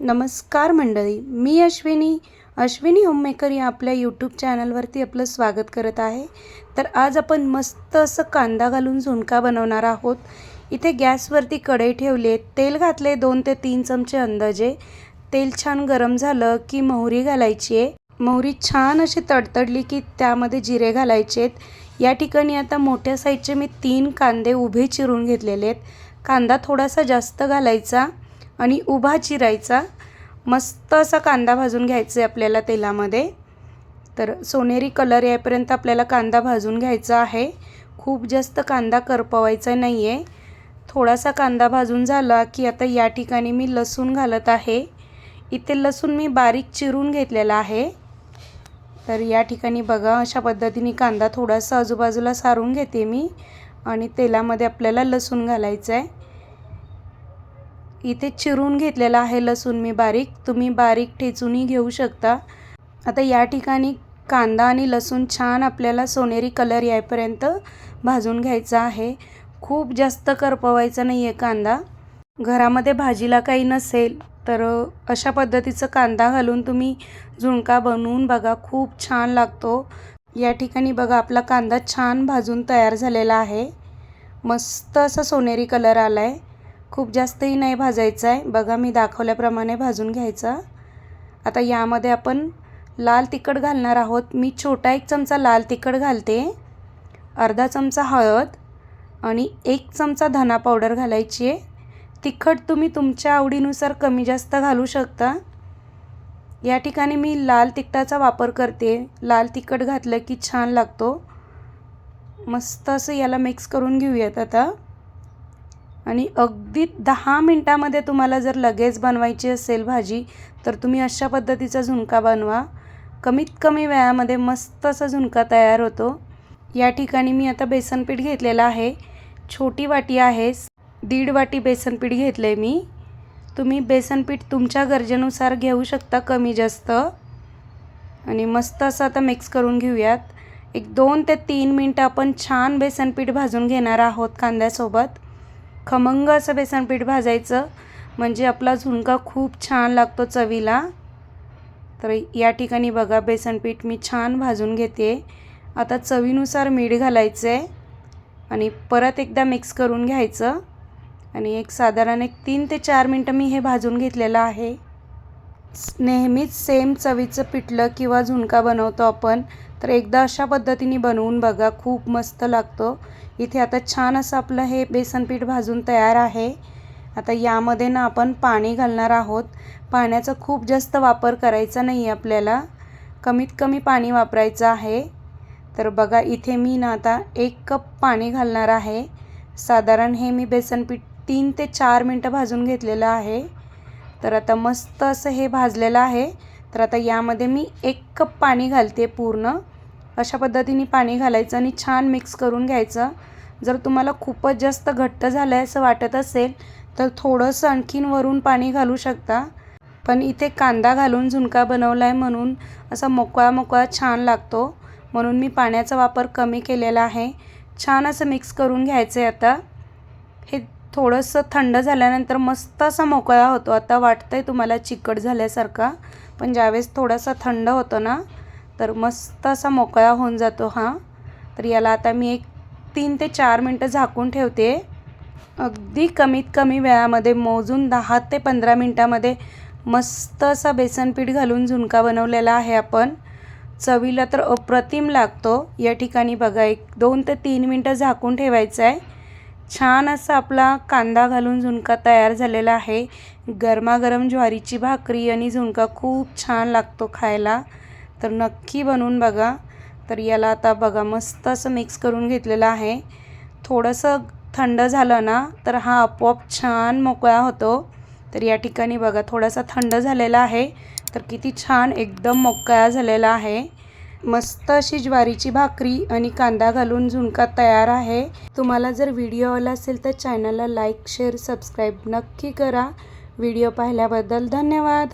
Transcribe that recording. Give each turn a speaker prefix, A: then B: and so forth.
A: नमस्कार मंडळी मी अश्विनी. अश्विनी होममेकर या आपल्या यूट्यूब चॅनलवरती आपलं स्वागत करत आहे. तर आज आपण मस्त असं कांदा घालून झुणका बनवणार आहोत. इथे गॅसवरती कढई ठेवली आहे. तेल घातले दोन ते तीन चमचे अंदाजे. तेल छान गरम झालं की मोहरी घालायची आहे. मोहरी छान अशी तडतडली की त्यामध्ये जिरे घालायचे आहेत. या ठिकाणी आता मोठ्या साईजचे मी तीन कांदे उभे चिरून घेतलेले आहेत. कांदा थोडासा जास्त घालायचा. आणि उभा चिरायचा. मस्त असा कांदा भाजून घ्यायचा आहे आपल्याला तेलामध्ये. तर सोनेरी कलर यायपर्यंत आपल्याला कांदा भाजून घ्यायचा आहे. खूप जास्त कांदा करपवायचा नाही आहे थोडासा कांदा भाजून झाला की आता या ठिकाणी मी लसूण घालत आहे. इथे लसूण मी बारीक चिरून घेतलेला आहे. तर या ठिकाणी बघा अशा पद्धतीने कांदा थोडासा आजूबाजूला सारून घेते मी. आणि तेलामध्ये आपल्याला लसूण घालायचं आहे इथे चिरून घेतलेला आहे लसूण मी बारीक. तुम्ही बारीक ठेचूनही घेऊ शकता. आता या ठिकाणी कांदा आणि लसूण छान आपल्याला सोनेरी कलर यायपर्यंत भाजून घ्यायचा आहे. खूप जास्त करपवायचा नाही आहे कांदा. घरामध्ये भाजीला काही नसेल तर अशा पद्धतीचं कांदा घालून तुम्ही झुणका बनवून बघा खूप छान लागतो. या ठिकाणी बघा आपला कांदा छान भाजून तयार झालेला आहे. मस्त असा सोनेरी कलर आला आहे खूप जास्तही नाही भाजायचं आहे. बघा मी दाखवल्याप्रमाणे भाजून घ्यायचा. आता यामध्ये आपण लाल तिखट घालणार आहोत. मी छोटा एक चमचा लाल तिखट घालते. अर्धा चमचा हळद आणि एक चमचा धना पावडर घालायची आहे. तिखट तुम्ही तुमच्या आवडीनुसार कमी जास्त घालू शकता. या ठिकाणी मी लाल तिखटाचा वापर करते. लाल तिखट घातलं की छान लागतो. मस्त असं याला मिक्स करून घेऊयात आता. आणि अगदी दहा मिनटामध्ये तुम्हाला जर लगेच बनवायची असेल भाजी तर तुम्ही अशा पद्धतीचा झुणका बनवा. कमीत कमी वेळामध्ये मस्त असा झुणका तयार होतो. या ठिकाणी मी आता बेसनपीठ घेतलेलं आहे. छोटी वाटी आहे. दीड वाटी बेसनपीठ घेतलं आहे मी. तुम्ही बेसनपीठ तुमच्या गरजेनुसार घेऊ शकता कमी जास्त. आणि मस्त असं आता मिक्स करून घेऊयात. एक दोन ते तीन मिनटं आपण छान बेसनपीठ भाजून घेणार आहोत कांद्यासोबत. खमंग असं बेसनपीठ भाजायचं. म्हणजे आपला झुणका खूप छान लागतो चवीला. तर या ठिकाणी बघा बेसनपीठ मी छान भाजून घेते. आता चवीनुसार मीठ घालायचं आहे आणि परत एकदा मिक्स करून घ्यायचं. आणि एक साधारण एक तीन ते चार मिनटं मी हे भाजून घेतलेलं आहे. नेहमीच सेम चवीचं पिठलं किंवा झुणका बनवतो आपण तर एकदा अशा पद्धतीने बनवून बघा खूप मस्त लागतो. इथे आता छान असं आपलं हे बेसन पीठ भाजून तयार आहे. आता यामध्ये ना आपण पाणी घालणार आहोत. पाण्याचा खूप जास्त वापर करायचा नाही आहे आपल्याला. कमीत कमी पाणी वापरायचं आहे. तर बघा इथे मी ना आता एक कप पाणी घालणार आहे. साधारण हे मी बेसन पीठ तीन ते चार मिनटं भाजून घेतलेलं आहे. तर आता मस्त असं हे भाजलेलं आहे. तर आता यामध्ये मी एक कप पाणी घालते पूर्ण. अशा पद्धतीने पाणी घालायचं आणि छान मिक्स करून घ्यायचं. जर तुम्हाला खूपच जास्त घट्ट झालं आहे असं वाटत असेल तर थोडंसं आणखीन वरून पाणी घालू शकता. पण इथे कांदा घालून झुणका बनवला आहे म्हणून असा मोकळा मोकळा छान लागतो. म्हणून मी पाण्याचा वापर कमी केलेला आहे. छान असं मिक्स करून घ्यायचं आहे आता. हे थोडंसं थंड झाल्यानंतर मस्त असा मोकळा होतो. आता वाटतं आहे तुम्हाला चिकट झाल्यासारखा पण ज्यावेळेस थोडासा थंड होतो ना तर मस्त असा मोकळा होऊन जातो हा. तर याला आता मी एक तीन ते चार मिनटं झाकून ठेवते. अगदी कमीत कमी वेळामध्ये मोजून दहा ते पंधरा मिनटामध्ये मस्त असा बेसनपीठ घालून झुणका बनवलेला आहे आपण. चवीला तर अप्रतिम लागतो. या ठिकाणी बघा एक दोन ते तीन मिनटं झाकून ठेवायचं आहे छान असा आपला कांदा घालून झुणका तयार झालेला आहे. गरमागरम ज्वारीची भाकरी आणि झुणका खूप छान लागतो खायला. तर नक्की बनवून बघा. तर याला आता बघा मस्त असं मिक्स करून घेतलेलं आहे. थोडंसं थंड झालं ना तर हा आपोआप छान मोकळा होतो. तर या ठिकाणी बघा थोडासा थंड झालेला आहे. तर किती छान एकदम मोकळा झालेला आहे. मस्त अशी ज्वारीची भाकरी आणि कांदा घालून झुणका तयार आहे. तुम्हाला जर व्हिडिओ आला असेल तर चॅनलला लाईक शेअर सबस्क्राईब नक्की करा. व्हिडिओ पाहिल्याबद्दल धन्यवाद.